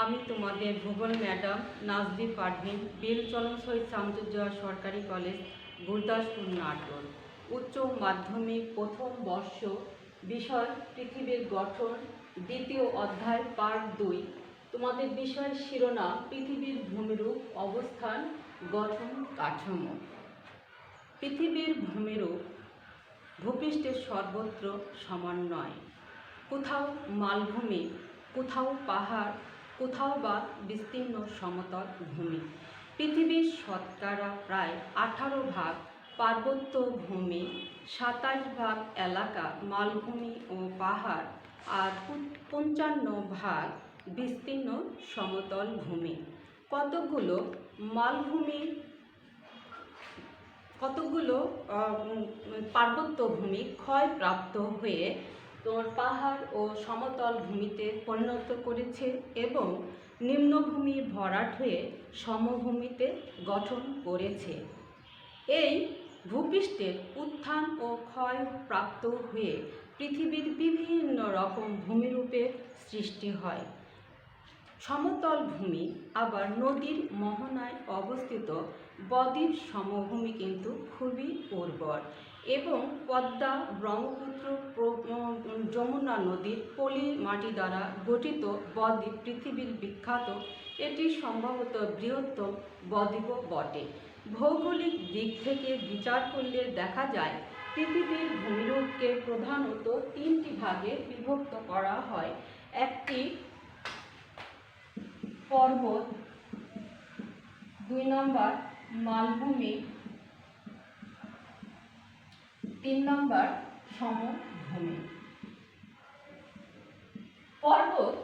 আমি তোমাদের ভুবন ম্যাডাম নাজদি পারভিন বেলচলন শহীদ শামসুজ্জোহা সরকারি কলেজ, গুরদাসপুর, নাটোর। উচ্চ মাধ্যমিক প্রথম বর্ষ বিষয় পৃথিবীর গঠন, দ্বিতীয় অধ্যায় পার্ট দুই। তোমাদের বিষয় শিরোনাম, পৃথিবীর ভূমিরূপ, অবস্থান, গঠন, কাঠামো। পৃথিবীর ভূমিরূপ ভূপৃষ্ঠের সর্বত্র সমান নয়। কোথাও মালভূমি, কোথাও পাহাড় কোথাও বা বিস্তীর্ণ সমতল ভূমি। পৃথিবীর শতকরা প্রায় আঠারো ভাগ পার্বত্য ভূমি, সাতাশ ভাগ এলাকা, মালভূমি ও পাহাড়, আর পঞ্চান্ন ভাগ বিস্তীর্ণ সমতল ভূমি। কতগুলো মালভূমি কতগুলো পার্বত্য ভূমি ক্ষয়প্রাপ্ত হয়ে তোমার পাহাড় ও সমতল ভূমিতে পরিণত করেছে এবং নিম্নভূমি ভরাট হয়ে সমভূমিতে গঠন করেছে। এই ভূপৃষ্ঠের উত্থান ও ক্ষয় প্রাপ্ত হয়ে পৃথিবীর বিভিন্ন রকম ভূমিরূপের সৃষ্টি হয়। সমতল ভূমি, আবার নদীর মোহনায় অবস্থিত বদ্বীপ সমভূমি কিন্তু খুবই উর্বর এবং পদ্মা, ব্রহ্মপুত্র যমুনা নদীর পলি মাটি দ্বারা গঠিত বদ্বীপ পৃথিবীর বিখ্যাত। এটি সম্ভবত বৃহত্তম বদ্বীপও বটে। ভৌগোলিক দিক থেকে বিচার করলে দেখা যায়, পৃথিবীর ভূমিরূপকে প্রধানত তিনটি ভাগে বিভক্ত করা হয়। একটি পর্বত, দুই নম্বর মালভূমি, তিন নম্বর সমভূমি। পর্বত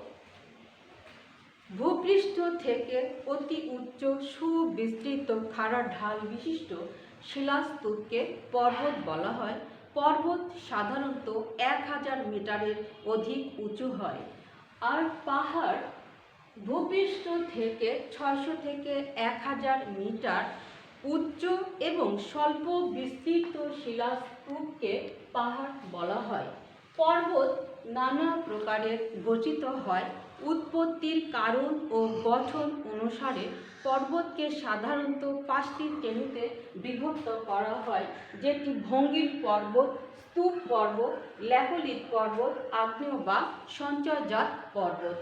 ভূপৃষ্ঠ থেকে অতি উচ্চ সুবিস্তৃত খাড়া ঢাল বিশিষ্ট শিলাস্তূপকে পর্বত বলা হয়। পর্বত সাধারণত এক হাজার মিটারের অধিক উঁচু হয় আর পাহাড় ভূপৃষ্ঠ থেকে ছয়শো থেকে এক হাজার মিটার উচ্চ এবং স্বল্প বিস্তৃত শিলাস্তূপকে পাহাড় বলা হয়। পর্বত নানা প্রকারের গঠিত হয়। উৎপত্তির কারণ ও গঠন অনুসারে পর্বতকে সাধারণত পাঁচটি শ্রেণীতে বিভক্ত করা হয়, যেটি ভঙ্গির পর্বত, স্তূপ পর্বত ল্যাকলিক পর্বত, আগ্নেয় বা সঞ্চয়জাত পর্বত।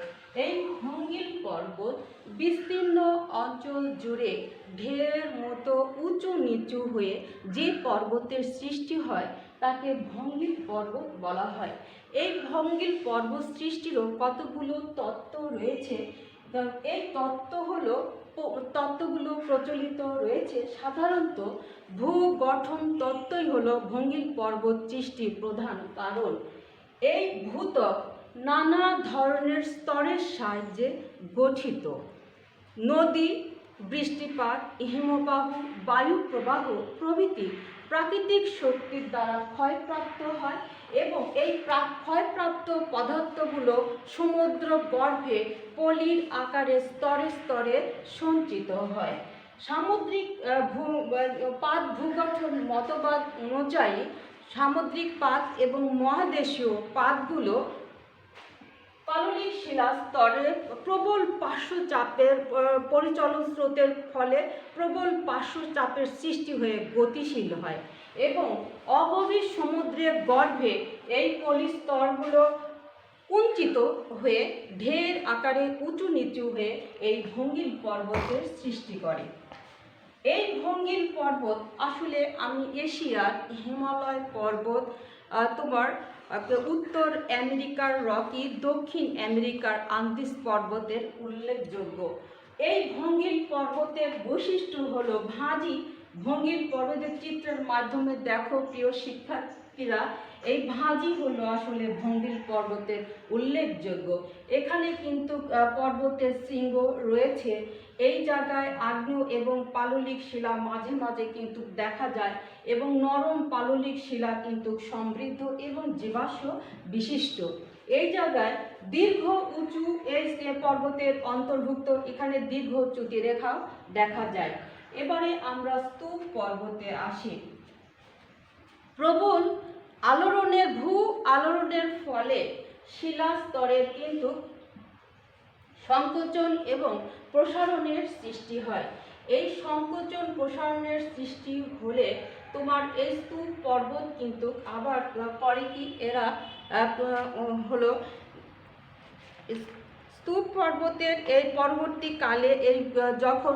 এই ভঙ্গিল পর্বত বিস্তীর্ণ অঞ্চল জুড়ে ঢেউয়ের মতো উঁচু নিচু হয়ে যে পর্বতের সৃষ্টি হয়, তাকে ভঙ্গিল পর্বত বলা হয়। এই ভঙ্গিল পর্বত সৃষ্টিরও কতগুলো তত্ত্ব রয়েছে এই তত্ত্ব হলো তত্ত্বগুলো প্রচলিত রয়েছে। সাধারণত ভূ গঠন তত্ত্বই হলো ভঙ্গিল পর্বত সৃষ্টির প্রধান কারণ। এই ভূত্বক নানা ধরনের স্তরের সাহায্যে গঠিত। নদী, বৃষ্টিপাত, হিমবাহ, বায়ু প্রবাহ প্রভৃতি প্রাকৃতিক শক্তির দ্বারা ক্ষয়প্রাপ্ত হয় এবং এই প্রা- ক্ষয়প্রাপ্ত পদার্থগুলো সমুদ্র গর্ভে পলির আকারে স্তরে স্তরে সঞ্চিত হয়। সামুদ্রিক ভূ পাত ভূগঠন মতবাদ অনুযায়ী সামুদ্রিক পাত এবং মহাদেশীয় পাতগুলো পাললিক শিলা স্তরে প্রবল পার্শ্ব চাপের পরিচলন স্রোতের ফলে প্রবল পার্শ্ব চাপের সৃষ্টি হয়ে গতিশীল হয় এবং অগভীর সমুদ্রের গর্ভে এই পলি স্তরগুলো কুঞ্চিত হয়ে ঢের আকারে উঁচু নিচু হয়ে এই ভঙ্গিল পর্বতের সৃষ্টি করে। এই ভঙ্গিল পর্বত আসলে আমি এশিয়ার হিমালয় পর্বত তোমার উত্তর আমেরিকার রকি, দক্ষিণ আমেরিকার আন্দিস পর্বতের উল্লেখযোগ্য। এই ভঙ্গিল পর্বতের বৈশিষ্ট্য হলো ভাঁজি ভঙ্গিল পর্বতের চিত্রের মাধ্যমে দেখো প্রিয় শিক্ষার্থীরা এই ভাঁজি হলো আসলে ভঙ্গিল পর্বতের উল্লেখযোগ্য। এখানে কিন্তু পর্বতের শৃঙ্গ রয়েছে। এই জায়গায় আগ্নেয় এবং পাললিক শিলা মাঝে মাঝে কিন্তু দেখা যায় এবং নরম পাললিক শিলা কিন্তু সমৃদ্ধ এবং জীবাশ্ম বিশিষ্ট। এই জায়গায় দীর্ঘ, উঁচু এই পর্বতের অন্তর্ভুক্ত এখানে দীর্ঘ চ্যুতি রেখাও দেখা যায়। এবারে আমরা স্তূপ পর্বতে আসি। প্রবল আলোড়নের ভূ, আলোড়নের ফলে শিলা স্তরের কিন্তু সংকোচন এবং প্রসারণের সৃষ্টি হয়। এই সংকোচন, প্রসারণের সৃষ্টি হলে তোমার এই স্তূপ পর্বত কিন্তু আবার পরে কি এরা হলো স্তূপ পর্বতের এই পরবর্তীকালে এই যখন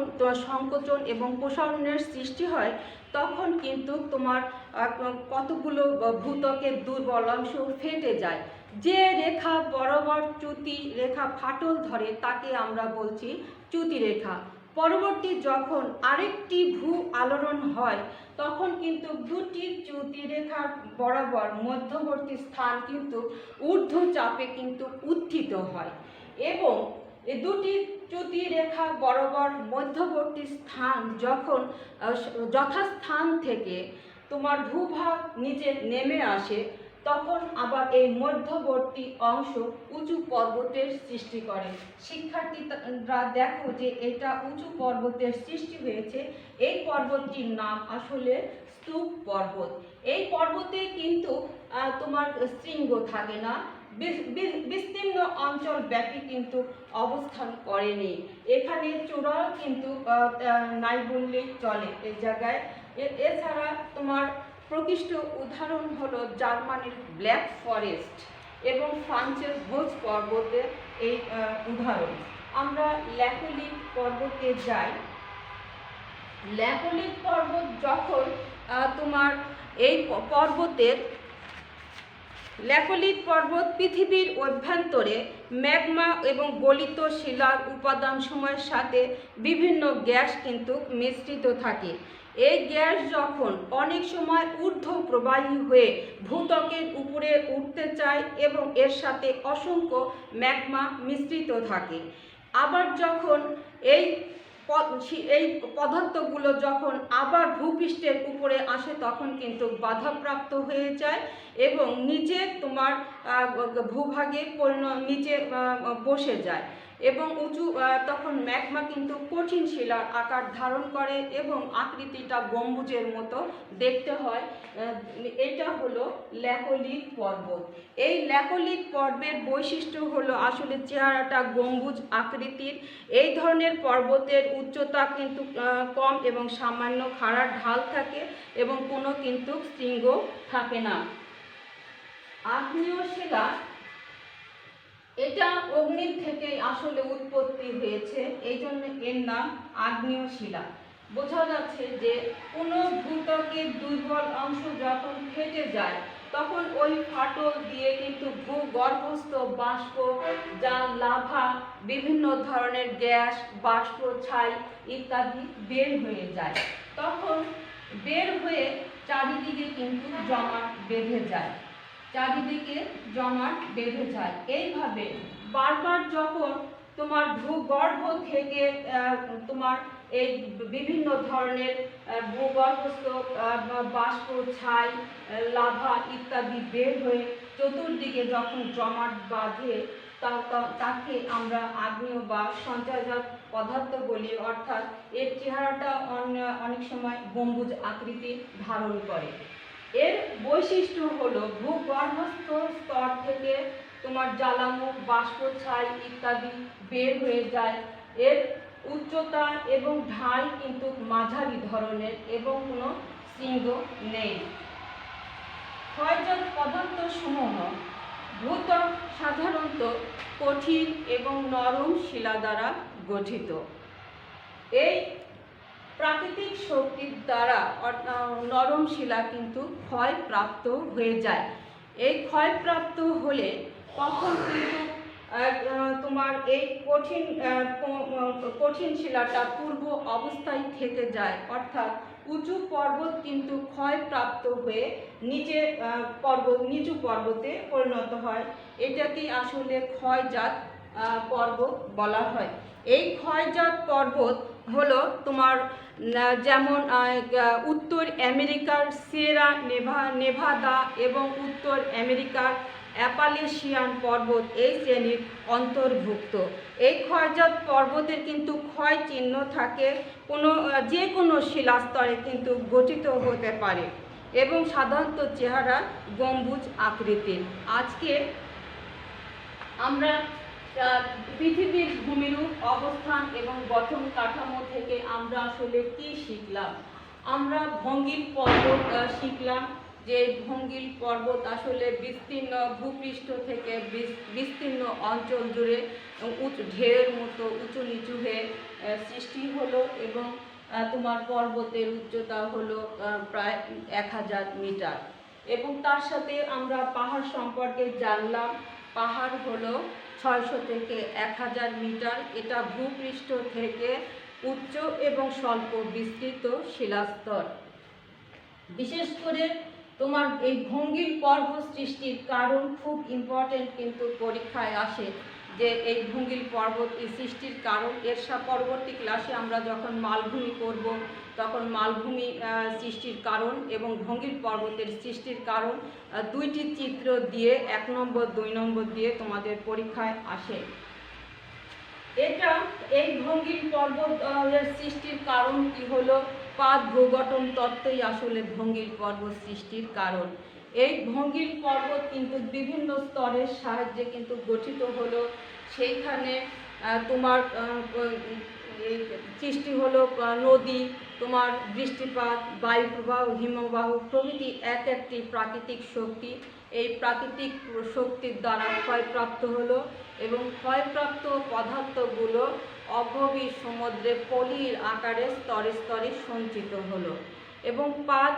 সংকোচন এবং প্রসারণের সৃষ্টি হয়, তখন কিন্তু তোমার কতগুলো ভূতকের দুর্বল অংশ ফেটে যায়। যে রেখা বরাবর চ্যুতি রেখা ফাটল ধরে, তাকে আমরা বলছি চ্যুতি রেখা। পরবর্তী যখন আরেকটি ভূ আলোড়ন হয়, তখন কিন্তু দুটি চ্যুতি রেখার বরাবর মধ্যবর্তী স্থান কিন্তু ঊর্ধ্ব চাপে কিন্তু উত্থিত হয় এবং এই দুটি চ্যুতি রেখা বরাবর মধ্যবর্তী স্থান যখন যথাস্থান থেকে তোমার ভূভাগ নিচে নেমে আসে, তখন আবার এই মধ্যবর্তী অংশ উঁচু পর্বতের সৃষ্টি করে। শিক্ষার্থীরা দেখো যে এটা উঁচু পর্বতের সৃষ্টি হয়েছে। এই পর্বতটির নাম আসলে স্তূপ পর্বত। এই পর্বতে কিন্তু তোমার শৃঙ্গ থাকে না। বিস- বিস- বিস্তীর্ণ অঞ্চল ব্যাপী কিন্তু অবস্থান করেনি। এখানে চূড়াও কিন্তু নাই বললেই চলে। এই জায়গায় এছাড়া তোমার প্রকৃষ্ট উদাহরণ হলো জার্মানির ব্ল্যাক ফরেস্ট এবং ফ্রান্সের ভোজ পর্বতের এই উদাহরণ। আমরা ল্যাকোলিক পর্বতে যাই। ল্যাকোলিক পর্বত যখন তোমার এই পর্বতের ল্যাকোলিক পর্বত পৃথিবীর অভ্যন্তরে ম্যাগমা এবং গলিত শিলার উপাদান সময়ের সাথে বিভিন্ন গ্যাস কিন্তু মিশ্রিত থাকে। এই গ্যাস যখন অনেক সময় ঊর্ধ্ব প্রবাহী হয়ে ভূত্বকের উপরে উঠতে চায় এবং এর সাথে অসংখ্য ম্যাগমা মিশ্রিত থাকে, আবার যখন এই এই পদার্থগুলো যখন আবার ভূপৃষ্ঠের উপরে আসে তখন কিন্তু বাধাপ্রাপ্ত হয়ে যায় এবং নিচে তোমার ভূভাগে পরিণ নিচে বসে যায়। এবং উঁচু তখন ম্যাগমা কিন্তু কঠিন শিলার আকার ধারণ করে এবং আকৃতিটা গম্বুজের মতো দেখতে হয়। এটা হলো ল্যাকোলিক পর্বত। এই ল্যাকোলিক পর্বের বৈশিষ্ট্য হলো আসলে চেহারাটা গম্বুজ আকৃতির। এই ধরনের পর্বতের উচ্চতা কিন্তু কম এবং সামান্য খাড়া ঢাল থাকে এবং কোনো কিন্তু শৃঙ্গ থাকে না। আগ্নেয় শিলা এটা অগ্নির থেকে আসলে উৎপত্তি হয়েছে এই জন্য এর নাম আগ্নেয় শিলা বোঝা যাচ্ছে যে কোনো ভূত্বকের দুর্বল অংশ যখন ফেটে যায়, তখন ওই ফাটল দিয়ে কিন্তু ভূগর্ভস্থ বাষ্প, যা লাভা, বিভিন্ন ধরনের গ্যাস, বাষ্প, ছাই ইত্যাদি বের হয়ে যায়। তখন বের হয়ে চারিদিকে কিন্তু জমাট বেঁধে যায়। চারিদিকে জমাট বেঁধে যায়। এইভাবে বারবার যখন তোমার ভূগর্ভ থেকে তোমার এই বিভিন্ন ধরনের ভূগর্ভস্থ বাষ্প, ছাই, লাভা ইত্যাদি বের হয়ে চতুর্দিকে যখন জমাট বাঁধে তাকে আমরা আগ্নেয় বা সঞ্চয়জাত পদার্থ বলি। অর্থাৎ এর চেহারাটা অনেক সময় গম্বুজ আকৃতি ধারণ করে। এর বৈশিষ্ট্য হলো ভূগর্ভস্থ স্তর থেকে তোমার জ্বালামুখ বাষ্প ছাই ইত্যাদি বের হয়ে যায়। এর উচ্চতা এবং ঢাল কিন্তু মাঝারি ধরনের এবং কোনো শৃঙ্গ নেই। ক্ষয়জাত পদার্থ সমূহ ভূত্বক সাধারণত কঠিন এবং নরম শিলা দ্বারা গঠিত। এই প্রাকৃতিক শক্তির দ্বারা নরম শিলা কিন্তু ক্ষয়প্রাপ্ত হয়ে যায়। এই ক্ষয়প্রাপ্ত হলে কখন কিন্তু তোমার এই কঠিন কঠিন শিলাটা পূর্ব অবস্থায় থেকে যায়। অর্থাৎ উঁচু পর্বত কিন্তু ক্ষয়প্রাপ্ত হয়ে নিচে পর্বত, নিচু পর্বতে পরিণত হয়। এটাকেই আসলে ক্ষয়জাত পর্বত বলা হয়। এই ক্ষয়জাত পর্বত হলো তোমার যেমন উত্তর আমেরিকার সিয়েরা নেভা, নেভাদা এবং উত্তর আমেরিকার অ্যাপালেশিয়ান পর্বত এই শ্রেণির অন্তর্ভুক্ত। এই ক্ষয়জাত পর্বতের কিন্তু ক্ষয় চিহ্ন থাকে কোনো যে কোনো শিলাস্তরে কিন্তু গঠিত হতে পারে এবং সাধারণত চেহারা গম্বুজ আকৃতির। আজকে আমরা পৃথিবীর ভূমিরূপ, অবস্থান এবং গঠন কাঠামো থেকে আমরা আসলে কি শিখলাম? আমরা ভঙ্গিল পর্বত শিখলাম যে ভঙ্গিল পর্বত আসলে বিস্তীর্ণ ভূপৃষ্ঠ থেকে বিস্তীর্ণ অঞ্চল জুড়ে উঁচু ঢেউয়ের মতো উঁচু নিচু হয়ে সৃষ্টি হলো এবং তোমার পর্বতের উচ্চতা হলো প্রায় এক হাজার মিটার। এবং তার সাথে আমরা পাহাড় সম্পর্কে জানলাম। পাহাড় হলো ছয়শো থেকে এক হাজার মিটার। এটা ভূপৃষ্ঠ থেকে উচ্চ এবং স্বল্প বিস্তৃত শিলাস্তর। বিশেষ করে তোমার এই ভঙ্গির পর্ব সৃষ্টির কারণ খুব ইম্পর্টেন্ট কিন্তু পরীক্ষায় আসে। যে এই ভঙ্গিল পর্বত এই সৃষ্টির কারণ। এর পরবর্তী ক্লাসে আমরা যখন মালভূমি করব, তখন মালভূমি সৃষ্টির কারণ এবং ভঙ্গিল পর্বতের সৃষ্টির কারণ দুইটি চিত্র দিয়ে, এক নম্বর, দুই নম্বর দিয়ে তোমাদের পরীক্ষায় আসে। এটা এই ভঙ্গিল পর্বত সৃষ্টির কারণ কি হলো? পাদ ভূগঠন তত্ত্বই আসলে ভঙ্গিল পর্বত সৃষ্টির কারণ। এই ভঙ্গিল পর্বত কিন্তু বিভিন্ন স্তরের সাহায্যে কিন্তু গঠিত হলো। সেইখানে তোমার সৃষ্টি হলো নদী, তোমার বৃষ্টিপাত বায়ু প্রবাহ হিমবাহ প্রভৃতি এক একটি প্রাকৃতিক শক্তি। এই প্রাকৃতিক শক্তির দ্বারা ক্ষয়প্রাপ্ত হলো এবং ক্ষয়প্রাপ্ত পদার্থগুলো অগভীর সমুদ্রে পলির আকারে স্তরে স্তরে সঞ্চিত হলো। এবং পাত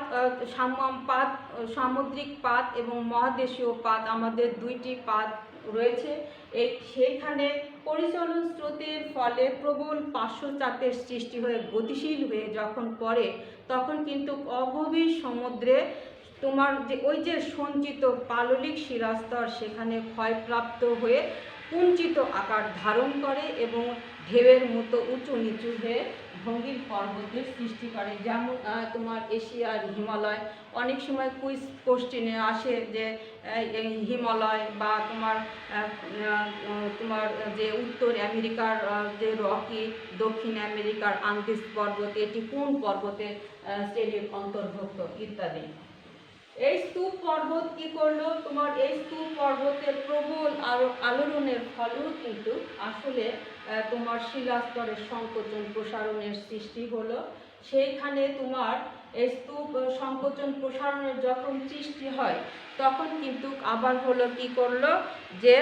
পাত সামুদ্রিক পাত এবং মহাদেশীয় পাত আমাদের দুইটি পাত রয়েছে। এই সেইখানে পরিচালন স্রোতের ফলে প্রবল পার্শ্বচাপের সৃষ্টি হয়ে গতিশীল হয়ে যখন পড়ে, তখন কিন্তু অগভীর সমুদ্রে তোমার যে ওই যে সঞ্চিত পাললিক শিলাস্তর সেখানে ক্ষয়প্রাপ্ত হয়ে কুঞ্চিত আকার ধারণ করে এবং ঢেউয়ের মতো উঁচু নিচু হয়ে ভঙ্গির পর্বতের সৃষ্টি করে। যেমন তোমার এশিয়ার হিমালয়, অনেক সময় কুইজ কোশ্চেনে আসে যে হিমালয় বা তোমার তোমার যে উত্তর আমেরিকার যে রকি, দক্ষিণ আমেরিকার আন্দিস পর্বত, এটি কোন পর্বতের শ্রেণির অন্তর্ভুক্ত ইত্যাদি। এই স্তূপ পর্বত কি করল? তোমার এই স্তূপ পর্বতের প্রবল আলো আলোড়নের ফলেও কিন্তু আসলে তোমার শিলাস্তরের সংকোচন প্রসারণের সৃষ্টি হলো। সেইখানে তোমার স্তূপ সংকোচন প্রসারণের যখন সৃষ্টি হয়, তখন কিন্তু আবার হলো কি করল যে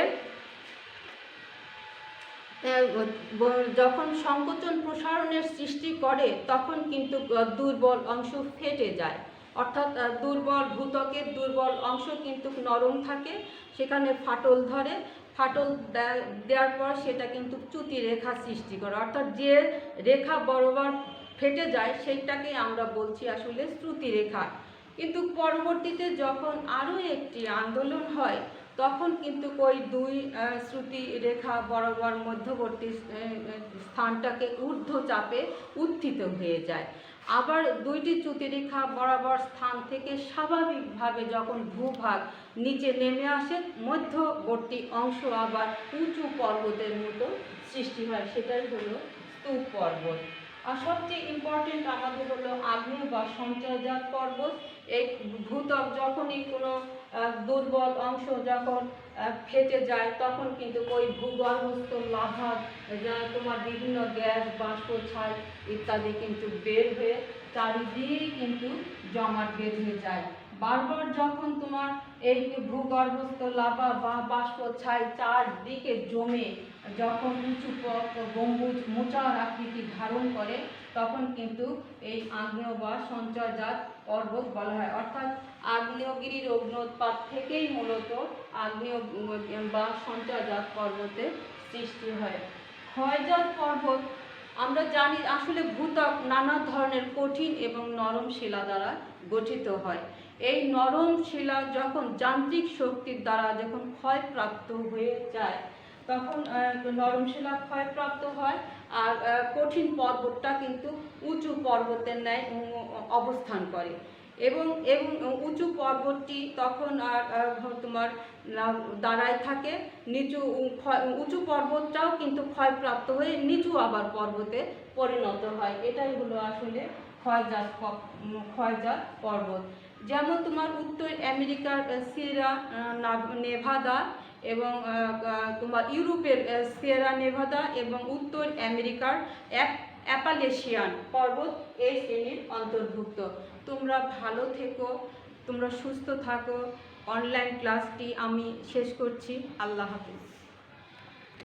যখন সংকোচন প্রসারণের সৃষ্টি করে, তখন কিন্তু দুর্বল অংশ ফেটে যায়। অর্থাৎ দুর্বল ভূতকের দুর্বল অংশ কিন্তু নরম থাকে, সেখানে ফাটল ধরে ফাটল দেওয়ার পর সেটা কিন্তু চ্যুতি রেখা সৃষ্টি করে। অর্থাৎ যে রেখা বরাবর ফেটে যায় সেইটাকে আমরা বলছি আসলে শ্রুতি রেখা। কিন্তু পরবর্তীতে যখন আরও একটি আন্দোলন হয়, তখন কিন্তু ওই দুই শ্রুতি রেখা বরাবর মধ্যবর্তী স্থানটাকে ঊর্ধ্ব চাপে উত্থিত হয়ে যায়। আবার দুইটি চ্যুতিরেখা বরাবর স্থান থেকে স্বাভাবিকভাবে যখন ভূভাগ নিচে নেমে আসে, মধ্যবর্তী অংশ আবার উঁচু পর্বতের মতো সৃষ্টি হয়। সেটাই হলো স্তূপ পর্বত। আর সবচেয়ে ইম্পর্টেন্ট আমাদের হলো আগ্নেয় বা সঞ্চয়জাত পর্বত। এই ভূতক যখনই কোনো দুর্বল অংশ যখন ফেটে যায়, তখন কিন্তু ওই ভূগর্ভস্থ লাভা, যা তোমার বিভিন্ন গ্যাস, বাষ্প, ছাই ইত্যাদি কিন্তু বের হয়ে চারিদিকে কিন্তু জমাট বেঁধে যায়। বারবার যখন তোমার এই ভূগর্ভস্থ লাভা বা বাষ্প, ছাই চারদিকে জমে, যখন উঁচু গম্বুজ মোচার আকৃতি ধারণ করে তখন কিন্তু এই আগ্নেয় বা সঞ্চয়জাত পর্বত বলা হয়। অর্থাৎ আগ্নেয়গিরির অগ্নোৎপাত থেকেই মূলত আগ্নেয় বা সঞ্চয়জাত পর্বতের সৃষ্টি হয়। ক্ষয়জাত পর্বত, আমরা জানি আসলে ভূত্বক নানা ধরনের কঠিন এবং নরম শিলা দ্বারা গঠিত হয়। এই নরম শিলা যখন যান্ত্রিক শক্তির দ্বারা যখন ক্ষয়প্রাপ্ত হয়ে যায়, তখন নরম শিলা ক্ষয়প্রাপ্ত হয় আর কঠিন পর্বতটা কিন্তু উঁচু পর্বতের ন্যায় অবস্থান করে। এবং এবং উঁচু পর্বতটি তখন আর তোমার দাঁড়ায় থাকে। নিচু উঁচু পর্বতটাও কিন্তু ক্ষয়প্রাপ্ত হয়ে নিচু আবার পর্বতে পরিণত হয়। এটাই হলো আসলে ক্ষয়জাত ক্ষয়জাত পর্বত। যেমন তোমার উত্তর আমেরিকার সিয়েরা নেভাদা এবং তোমার ইউরোপের সেরা নেভাদা এবং উত্তর আমেরিকার এক অ্যাপালেশিয়ান পর্বত এই শ্রেণির অন্তর্ভুক্ত। তোমরা ভালো থেকো, তোমরা সুস্থ থাকো। অনলাইন ক্লাসটি আমি শেষ করছি। আল্লাহ হাফিজ।